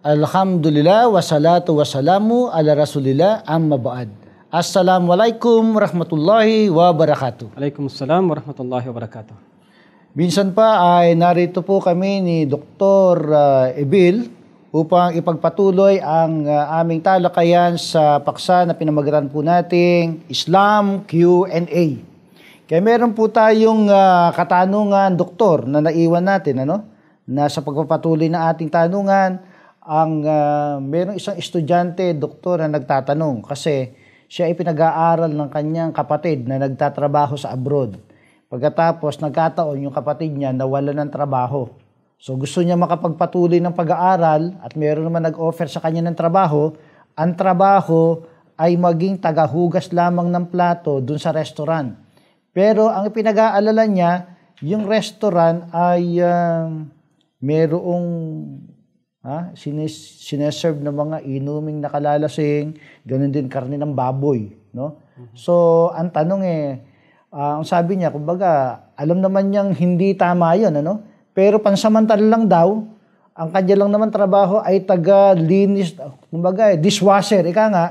Alhamdulillah, wassalatu wassalamu ala rasulillah, amma ba'd. Assalamualaikum warahmatullahi wabarakatuh. Waalaikumsalam warahmatullahi wabarakatuh. Minsan pa ay narito po kami ni Dr. Ebil upang ipagpatuloy ang uh, aming talakayan sa paksa na pinamagaran po nating Islam Q&A. Kaya meron po tayong uh, katanungan, Doktor, na naiwan natin, ano? Na sa pagpapatuloy ng ating tanungan, ang uh, merong isang estudyante, doktor, na nagtatanong kasi siya ay pinag-aaral ng kanyang kapatid na nagtatrabaho sa abroad. Pagkatapos, nagkataon yung kapatid niya nawala ng trabaho. So gusto niya makapagpatuloy ng pag-aaral at meron naman nag-offer sa kanya ng trabaho. Ang trabaho ay maging tagahugas lamang ng plato dun sa restaurant. Pero ang pinag-aalala niya, yung restaurant ay uh, merong Ha? Sinis, sineserve ng mga inuming nakalalasing, ganun din karne ng baboy. No? Mm-hmm. So, ang tanong eh, uh, ang sabi niya, kumbaga, alam naman niyang hindi tama yun, ano? Pero pansamantala lang daw, ang kanya lang naman trabaho ay taga-linis, kumbaga, eh, dishwasher. Ika nga,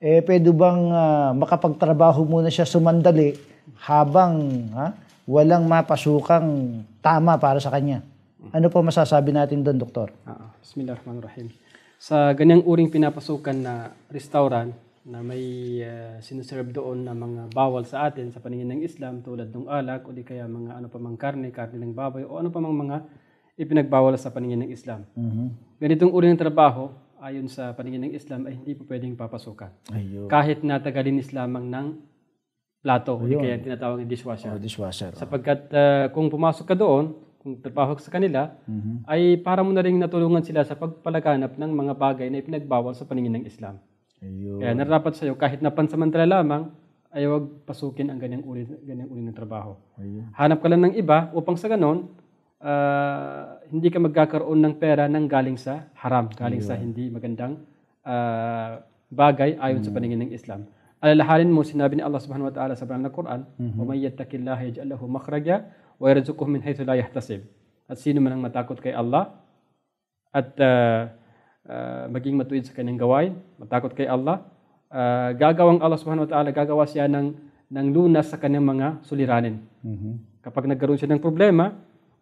eh, pwede bang uh, makapagtrabaho muna siya sumandali habang ha, walang mapasukang tama para sa kanya? Ano po masasabi natin doon, Doktor? Uh, Bismillahirrahmanirrahim. Sa ganyang uring pinapasukan na restaurant na may uh, sinuserve doon na mga bawal sa atin sa paningin ng Islam tulad ng alak o di kaya mga ano pa mang karne, karne ng baboy o ano pa mang mga ipinagbawal sa paningin ng Islam. Uh-huh. Ganitong uri ng trabaho ayon sa paningin ng Islam ay hindi po pwedeng papasukan. Ayun. Kahit na tagalinis lamang ng plato Ayun. o di kaya tinatawag na dishwasher. Oh, dishwasher. Sapagkat uh, kung pumasok ka doon, kung trabaho sa kanila, mm-hmm. ay para mo na rin natulungan sila sa pagpalaganap ng mga bagay na ipinagbawal sa paningin ng Islam. Ayun. Kaya nararapat sa iyo, kahit na pansamantala lamang, ay huwag pasukin ang ganyang uri, ganyang uri ng trabaho. Ayun. Hanap ka lang ng iba upang sa ganon, uh, hindi ka magkakaroon ng pera ng galing sa haram, galing Ayun. sa hindi magandang uh, bagay ayon mm. sa paningin ng Islam. Alalahanin mo, sinabi ni Allah subhanahu wa ta'ala sa banal na Quran, mm-hmm. وَمَنْ يَتَّكِ اللَّهَ يَجْعَلْ لَهُ مَخْرَجًا wa yarzuquhu min haythu la yahtasib. At sino man ang matakot kay Allah at uh, uh, maging matuwid sa kanyang gawain, matakot kay Allah, uh, gagawang Allah subhanahu wa ta'ala, gagawa siya ng, ng lunas sa kanyang mga suliranin. Mm-hmm. Kapag nagkaroon siya ng problema,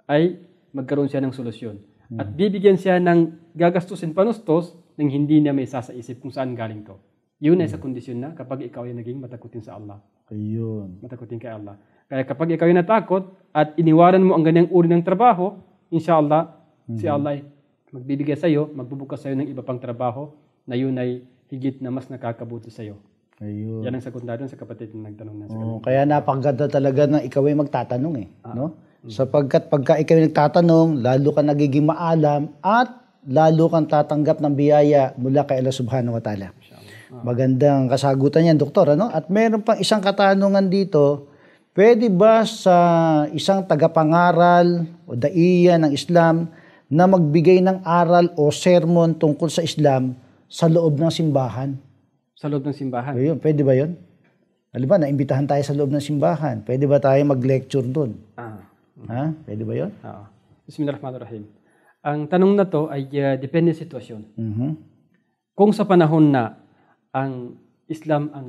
ay magkaroon siya ng solusyon. Mm-hmm. At bibigyan siya ng gagastusin panustos nang hindi niya may sasaisip kung saan galing to. Yun ay sa kondisyon na kapag ikaw ay naging matakutin sa Allah. Ayun. Matakutin kay Allah. Kaya kapag ikaw ay natakot at iniwaran mo ang ganyang uri ng trabaho, inshallah, mm-hmm. si Allah ay magbibigay sa iyo, magbubukas sa iyo ng iba pang trabaho na yun ay higit na mas nakakabuti sa iyo. Ayun. Yan ang sagot natin sa kapatid na nagtanong na sa oh, Kaya napakaganda talaga na ikaw ay magtatanong eh. Ah. No? Mm-hmm. Sapagkat pagka ikaw ay nagtatanong, lalo ka nagiging maalam at lalo kang tatanggap ng biyaya mula kay Allah subhanahu wa ta'ala. Ah. Magandang kasagutan yan, doktor. Ano? At meron pang isang katanungan dito Pwede ba sa isang tagapangaral o daiya ng Islam na magbigay ng aral o sermon tungkol sa Islam sa loob ng simbahan? Sa loob ng simbahan? Ayun, pwede ba yun? Alam ba, naimbitahan tayo sa loob ng simbahan. Pwede ba tayo mag-lecture doon? Ah. Ha? Pwede ba yun? Oo. Bismillahirrahmanirrahim. Ang tanong na to ay uh, depende sa sitwasyon. Mm-hmm. Kung sa panahon na ang Islam ang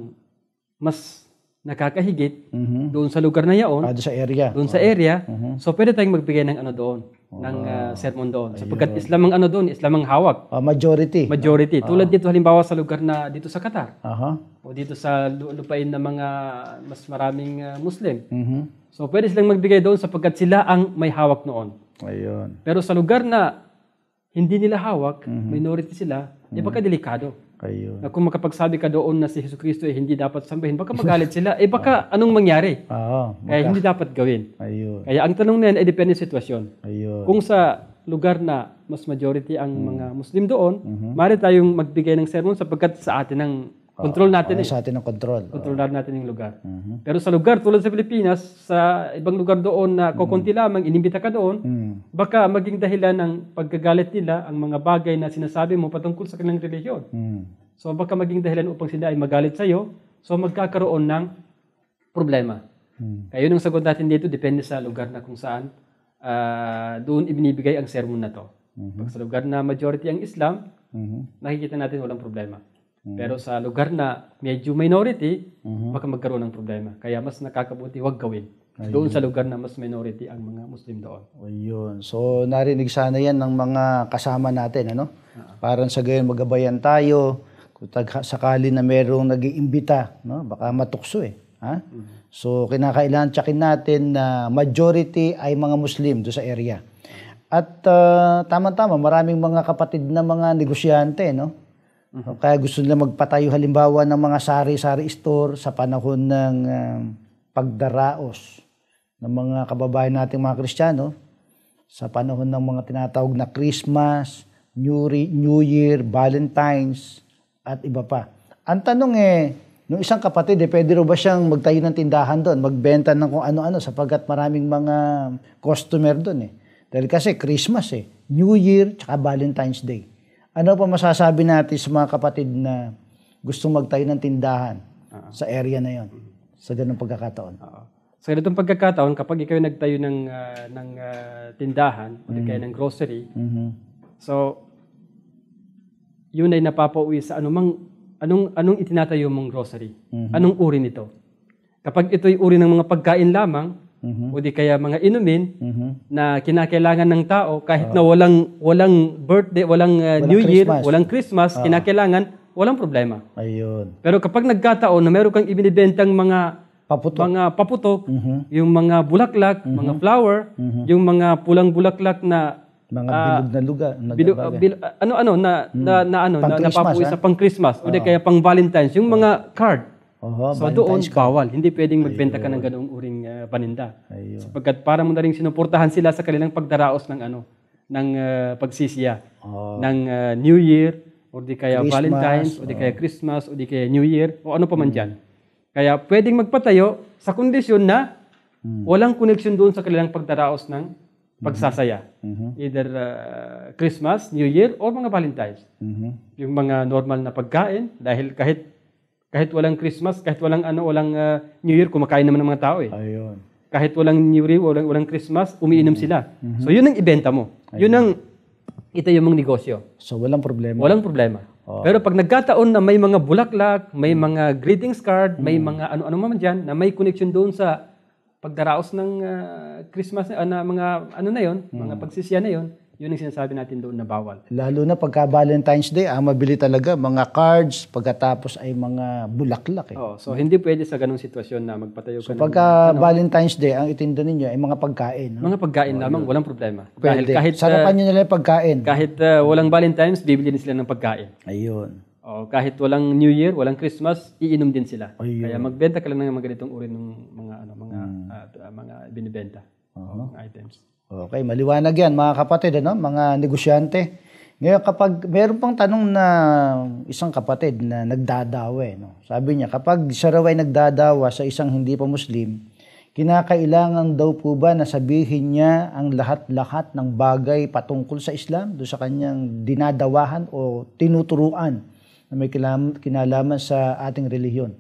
mas nakakahigit mm-hmm. doon sa lugar na yaon. Ah, doon sa area. Doon oh. sa area. Mm-hmm. So pwede tayong magbigay ng ano doon, oh. ng uh, sermon doon. Sapagkat Islam ang ano doon, Islam ang hawak. Uh, majority. Majority. Uh. Tulad dito halimbawa sa lugar na dito sa Qatar. Uh-huh. O dito sa lupain ng mga mas maraming uh, Muslim. Mm-hmm. So pwede silang magbigay doon sapagkat sila ang may hawak noon. Ayun. Pero sa lugar na hindi nila hawak, mm-hmm. minority sila, mm-hmm. eh baka delikado. Ayun. Na kung makapagsabi ka doon na si Hesus Kristo ay hindi dapat sambahin, baka magalit sila. Eh baka anong mangyari? Oo. Baka. Kaya hindi dapat gawin. Ayun. Kaya ang tanong na yan ay depende sa sitwasyon. Ayun. Kung sa lugar na mas majority ang hmm. mga Muslim doon, mm-hmm. maaari tayong magbigay ng sermon sapagkat sa atin ang Control natin oh, eh. Sa atin ang control. Control natin yung lugar. Uh-huh. Pero sa lugar tulad sa Pilipinas, sa ibang lugar doon na kukunti uh-huh. lamang, inimbita ka doon, uh-huh. baka maging dahilan ng pagkagalit nila ang mga bagay na sinasabi mo patungkol sa kanilang relihiyon. Uh-huh. So baka maging dahilan upang sila ay magalit sa iyo, so magkakaroon ng problema. Uh-huh. Kaya yun ang sagot natin dito, depende sa lugar na kung saan uh, doon ibinibigay ang sermon na to. Pag sa lugar na majority ang Islam, Mhm. nakikita natin walang problema. Pero sa lugar na medyo minority, baka magkaroon ng problema. Kaya mas nakakabuti huwag gawin. Doon sa lugar na mas minority ang mga Muslim doon. Ayun. So, narinig sana yan ng mga kasama natin, ano? Parang sa gayon magabayan tayo. Kung tag- sakali na merong nag-iimbita, no? Baka matukso eh. Ha? So, kinakailangan tsakin natin na majority ay mga Muslim do sa area. At ah, tama-tama, maraming mga kapatid na mga negosyante, no? Kaya gusto nila magpatayo halimbawa ng mga sari-sari store sa panahon ng ah, pagdaraos ng mga kababayan nating mga Kristiyano sa panahon ng mga tinatawag na Christmas, New, Re- New Year, Valentine's, at iba pa. Ang tanong eh, nung isang kapatid, eh, pwede ba siyang magtayo ng tindahan doon, magbenta ng kung ano-ano sapagkat maraming mga customer doon eh. Dahil kasi Christmas eh, New Year, tsaka Valentine's Day. Ano pa masasabi natin sa mga kapatid na gustong magtayo ng tindahan sa area na yon sa ganung pagkakataon? Oo. Sa ganitong pagkakataon, kapag ikaw ay nagtayo ng, ah, ng ah, tindahan o di kaya ng grocery, Mhm. so yun ay napapauwi sa anumang anong anong itinatayo mong grocery. Anong uri nito? Kapag ito'y uri ng mga pagkain lamang Mhm. o di kaya mga inumin Mhm. na kinakailangan ng tao kahit na walang walang birthday, walang, ah, New Year, Christmas. walang Christmas, kinakailangan walang problema. Ayun. Pero kapag nagkataon na meron kang ibinibentang mga Paputok. mga paputok, Mhm. yung mga bulaklak, mga flower, yung mga pulang bulaklak na Mga bilog na lugar. Na bilu- uh, bilu- uh, ano-ano na, na, na ano na napapuwi sa pang Christmas o di kaya pang Valentine's, yung mga card. Oho, So doon bawal, hindi pwedeng magbenta ka ng ganoong uring uh, paninda. Ayun. Sapagkat para mo na rin sinuportahan sila sa kanilang pagdaraos ng ano ng uh, pagsisiya Oh. ng uh, New Year o di kaya Valentine's o di kaya Christmas o di kaya New Year o ano pa man diyan. Kaya pwedeng magpatayo sa kondisyon na walang connection doon sa kanilang pagdaraos ng pagsasaya. Either uh, Christmas, New Year o mga Valentine's. Mhm. Yung mga normal na pagkain dahil kahit kahit walang Christmas, kahit walang ano, walang uh, New Year, kumakain naman ng mga tao eh Ayun. kahit walang New Year, walang, walang Christmas, umiinom sila. So yun ang ibenta mo. Yun ang itayo mong negosyo. So walang problema. Walang problema. Pero pag nagkataon na may mga bulaklak, may mga greetings card, may mga ano-ano man dyan, na may connection doon sa pagdaraos ng ah, Christmas, ah, na mga ano na yon, mga pagsisiya na yon, yun ang sinasabi natin doon na bawal. Lalo na pagka Valentine's Day, ang mabili talaga mga cards, pagkatapos ay mga bulaklak eh. Oh, so hindi pwede sa ganung sitwasyon na magpatayo ka ng Pagka Valentine's Day, ang itinda ninyo ay mga pagkain. No? mga pagkain lamang, walang problema. Pwede. Dahil kahit Sarapan nyo nila yung pagkain. kahit ah, walang Valentine's, bibili din sila ng pagkain. Ayun. O kahit walang New Year, walang Christmas, iinom din sila. Ayun. Kaya magbenta ka lang ng mga ganitong uri ng mga ano, mga ah, ah, mga binibenta. o mga items. Okay, maliwanag yan mga kapatid, ano? mga negosyante. Ngayon kapag meron pang tanong na isang kapatid na nagdadawe, no? sabi niya kapag siya raw ay nagdadawa sa isang hindi pa Muslim, kinakailangan daw po ba na sabihin niya ang lahat-lahat ng bagay patungkol sa Islam do sa kanyang dinadawahan o tinuturuan na may kinalaman sa ating relihiyon?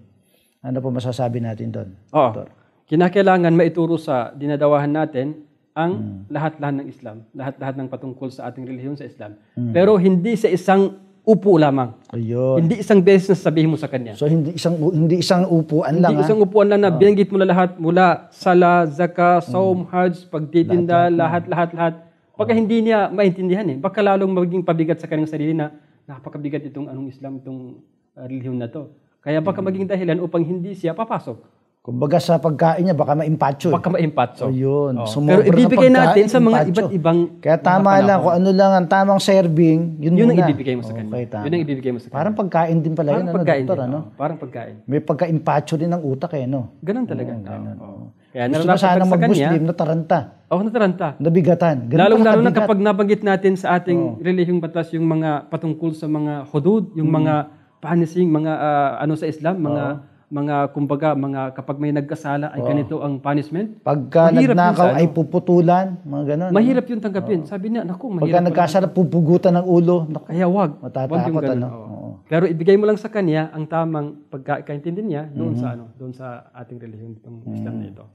Ano po masasabi natin doon? Oo. Kinakailangan maituro sa dinadawahan natin ang lahat-lahat ng Islam, lahat-lahat ng patungkol sa ating relihiyon sa Islam. Pero hindi sa isang upo lamang. Ayun. Hindi isang beses na sabihin mo sa kanya. So hindi isang hindi isang upuan lang Hindi isang upuan lang na binanggit mo na lahat mula sala, zaka, saum, hajj, pagtitinda, lahat-lahat lahat. Pagka hindi niya maintindihan eh, baka lalong magiging pabigat sa kanyang sarili na napakabigat itong anong Islam, itong uh, relihiyon na to. Kaya baka maging dahilan upang hindi siya papasok. Kumbaga sa pagkain niya baka maimpatyo. Baka maimpatso. Ayun. Oo. Sumobra Pero ibibigay pagkain, natin sa mga iba't ibang Kaya tama lang kung ano lang ang tamang serving, yun, yun ang muna. ibibigay mo sa kanya. Okay, tama. Yun ang ibibigay mo sa kanya. Parang pagkain din pala Parang yun, ano, pagkain doktor, din, ano? oo. Parang pagkain. May pagka-impatyo din ng utak eh, no? Ganun talaga. Oo. Kaya Gusto mo nararapat sana sa kanya, mag-Muslim na taranta, oh, nataranta. nabigatan. Ganun Lalong pala lalo na kapag nabanggit natin sa ating relihiyong batas yung mga patungkol sa mga hudud, yung mga punishing, mga ah, ano sa Islam, mga mga kumbaga mga kapag may nagkasala ay ganito ang punishment. Pagka Mahirap nagnakaw ay puputulan, mga ganun. Mahirap yung tanggapin. Sabi niya, naku, Pagka mahirap. nagkasarap, pupugutan ng ulo. Naku, Kaya wag. Matatakot, ano? oo. Oo. Pero ibigay mo lang sa kanya ang tamang pagkakaintindi niya doon sa ano, doon sa ating relihiyon itong Islam na ito.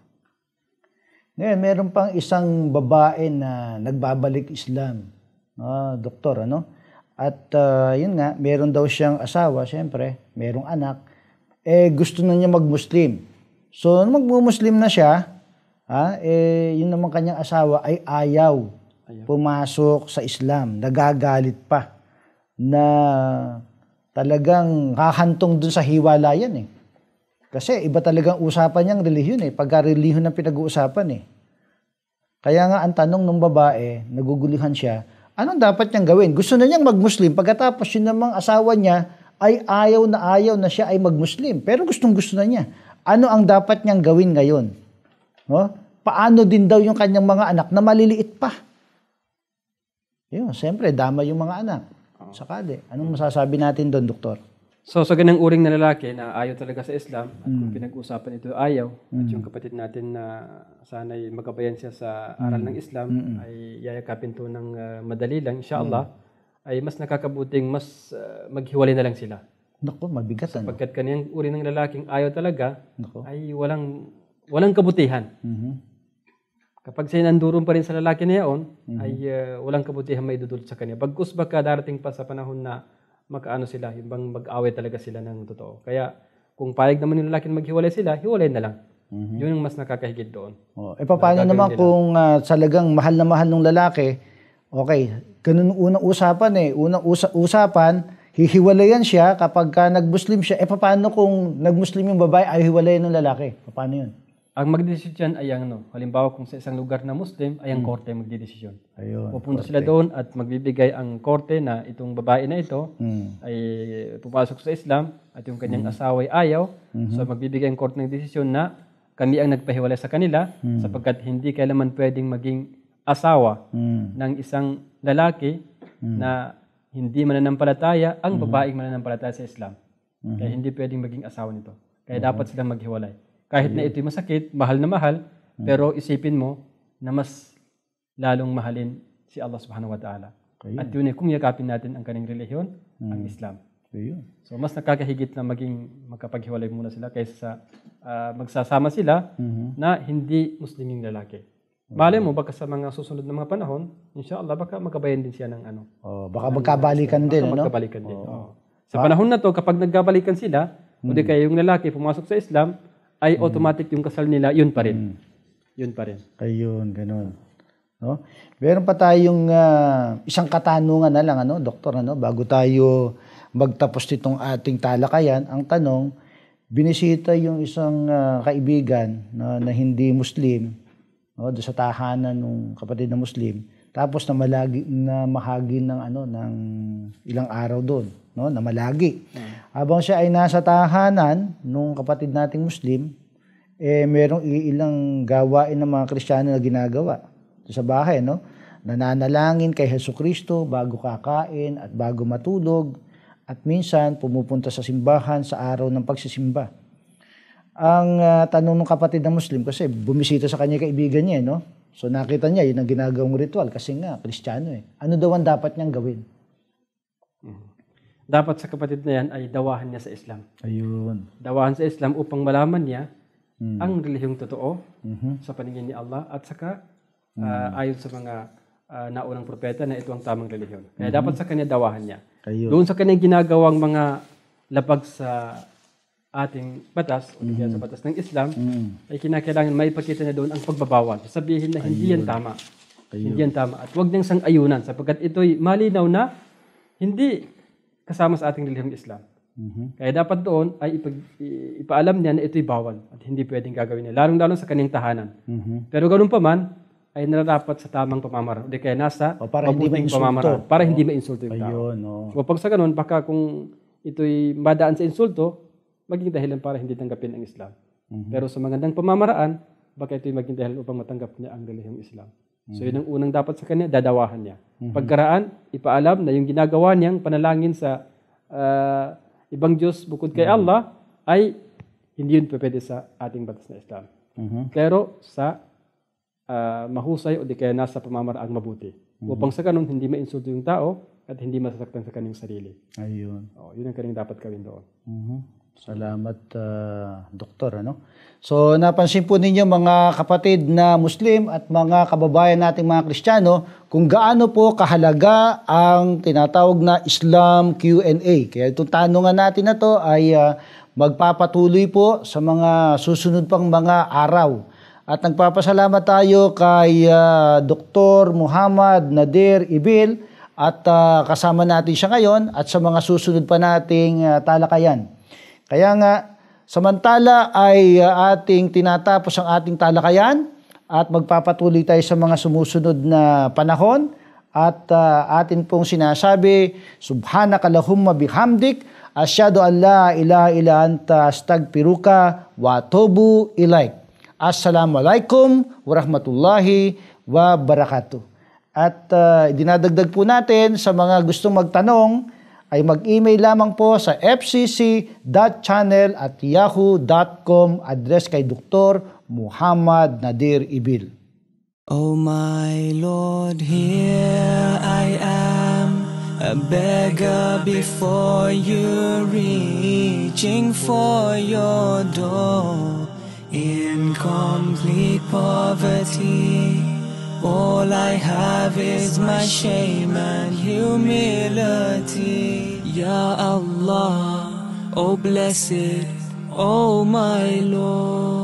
Ngayon, meron pang isang babae na nagbabalik Islam. ah, doktor, ano? At ah, yun nga, meron daw siyang asawa, syempre, merong anak. Eh, gusto na niya mag-Muslim. So, nung mag-Muslim na siya, ha, eh, yun naman kanyang asawa ay ayaw, pumasok sa Islam. Nagagalit pa na talagang hahantong dun sa hiwalayan eh. Kasi iba talagang usapan niyang relihiyon eh. Pagka relihiyon ang pinag-uusapan eh. Kaya nga ang tanong ng babae, nagugulihan siya, anong dapat niyang gawin? Gusto na niyang mag-Muslim, pagkatapos yun namang asawa niya ay ayaw na ayaw na siya ay mag-Muslim. Pero gustong gusto na niya. Ano ang dapat niyang gawin ngayon? No? Paano din daw yung kanyang mga anak na maliliit pa? Yun, siyempre, dama yung mga anak. Sakali. Anong masasabi natin doon, doktor? So sa ganang uring na lalaki na ayaw talaga sa Islam at kung pinag-usapan ito ayaw at yung kapatid natin na sana'y magabayan siya sa aral ng Islam ay yayakapin to ng ah, madali lang inshallah ay mas nakakabuting mas ah, maghiwalay na lang sila. Naku, mabigat ano? Pagkat kaniyang uri ng lalaking ayaw talaga Nako. ay walang walang kabutihan. Mhm. Kapag siya nandurong pa rin sa lalaki na yaon, ay ah, walang kabutihan may dudulot sa kanya. Bagkus baka darating pa sa panahon na magkaano sila, yung bang mag-away talaga sila ng totoo. Kaya kung payag naman yung lalaki na maghiwalay sila, hiwalay na lang. Yun ang mas nakakahigit doon. Oh, e paano naman kung ah, talagang mahal na mahal ng lalaki, okay, ganun ang unang usapan eh. Unang usa- usapan, hihiwalayan siya kapag ka nag-Muslim siya. E paano kung nag-Muslim yung babae ay hiwalayan ng lalaki? Paano yun? Ang magdedesisyon ay ang ano, halimbawa kung sa isang lugar na Muslim, ay ang korte magdedesisyon. Ayun. Pupunta sila doon at magbibigay ang korte na itong babae na ito Mm. ay pumasok sa Islam at yung kanyang asawa ay ayaw. So magbibigay ang korte ng desisyon na kami ang nagpahiwalay sa kanila sapagkat hindi kailanman pwedeng maging asawa Mm. ng isang lalaki na hindi mananampalataya ang babaeng mananampalataya sa Islam. Kaya hindi pwedeng maging asawa nito. Kaya dapat silang maghiwalay. Kahit na ito'y masakit, mahal na mahal, pero isipin mo na mas lalong mahalin si Allah subhanahu wa ta'ala. Ayun. At yun ay kung yakapin natin ang kanyang relihiyon, ang Islam. Ayun. So mas nakakahigit na maging magkapaghiwalay muna sila kaysa sa ah, magsasama sila Mhm. na hindi Muslim yung lalaki. Malay mo, baka sa mga susunod na mga panahon, inshallah, baka magkabayan din siya ng ano. Oh, baka magkabalikan din, ano? Magkabalikan din. oo. Sa panahon na to, kapag nagkabalikan sila, o di kaya yung lalaki pumasok sa Islam, ay automatic yung kasal nila, yun pa rin. Yun pa rin. Ayun, ganun. No? Meron pa tayong ah, isang katanungan na lang, ano, doktor, ano, bago tayo magtapos nitong ating talakayan. Ang tanong, binisita yung isang ah, kaibigan na, na hindi Muslim, no, doon sa tahanan ng kapatid na Muslim, tapos na malagi na mahagi ng ano ng ilang araw doon, no, na malagi. Habang siya ay nasa tahanan nung kapatid nating Muslim, eh merong ilang gawain ng mga Kristiyano na ginagawa sa bahay, no? Nananalangin kay Heso Kristo bago kakain at bago matulog at minsan pumupunta sa simbahan sa araw ng pagsisimba. Ang ah, tanong ng kapatid na Muslim kasi bumisita sa kanya kaibigan niya, eh, no? So nakita niya yun ang ginagawang ritual kasi nga Kristiyano eh. Ano daw ang dapat niyang gawin? Dapat sa kapatid na yan ay dawahan niya sa Islam. Ayun. Dawahan sa Islam upang malaman niya Mm. ang relihiyong totoo Mhm. sa paningin ni Allah at saka ah, ayon sa mga ah, naunang propeta na ito ang tamang relihiyon. Kaya dapat sa kanya dawahan niya. Ayun. Doon sa kanyang ginagawang mga labag sa ating batas o kaya sa batas ng Islam Mm. ay kinakailangan maipakita niya doon ang pagbabawal. Sabihin na hindi yan tama. Hindi yan tama. At huwag niyang sang-ayunan sapagkat ito'y malinaw na hindi kasama sa ating relihiyong Islam. Mhm. Kaya dapat doon ay ipag, ipaalam niya na ito'y bawal at hindi pwedeng gagawin niya. Lalong-lalo sa kanyang tahanan. Mhm. Pero ganun pa man, ay nararapat sa tamang pamamaraan. O di kaya nasa O, para hindi mainsulto. pamamaraan. Para hindi mainsulto yung tao. Ayun, oh. So pag sa ganun, baka kung ito'y madaan sa insulto, maging dahilan para hindi tanggapin ang Islam. Mhm. Pero sa magandang pamamaraan, baka ito'y maging dahilan upang matanggap niya ang relihiyong Islam. So Mhm. yun ang unang dapat sa kanya, dadawahan niya. Pagkaraan, ipaalam na yung ginagawa niyang panalangin sa ah, ibang Diyos bukod kay Mhm. Allah ay hindi yun pwede sa ating batas na Islam. Mhm. Pero sa ah, mahusay o di kaya nasa pamamaraang mabuti. Upang sa ganun, hindi mainsulto yung tao at hindi masasaktan sa kanyang sarili. Ayun. O, yun ang kanyang dapat gawin doon. Mhm. Salamat, ah, Doktor. Ano? So, napansin po ninyo mga kapatid na Muslim at mga kababayan nating mga Kristiyano kung gaano po kahalaga ang tinatawag na Islam Q&A. Kaya itong tanungan natin na to ay ah, magpapatuloy po sa mga susunod pang mga araw. At nagpapasalamat tayo kay ah, Dr. Muhammad Nadir Ibil at ah, kasama natin siya ngayon at sa mga susunod pa nating ah, talakayan. Kaya nga, samantala ay uh, ating tinatapos ang ating talakayan at magpapatuloy tayo sa mga sumusunod na panahon at uh, atin pong sinasabi, Subhanakallahumma bihamdik, asyadu an la ilaha illa anta astagfiruka wa tobu ilaik. Assalamualaikum warahmatullahi wabarakatuh. At uh, dinadagdag po natin sa mga gustong magtanong, ay mag-email lamang po sa fcc.channel at yahoo.com address kay Dr. Muhammad Nadir Ibil. Oh my Lord, here I am, a beggar before you, reaching for your door in complete poverty. All I have is my shame and humility. Ya Allah, oh blessed, oh my Lord.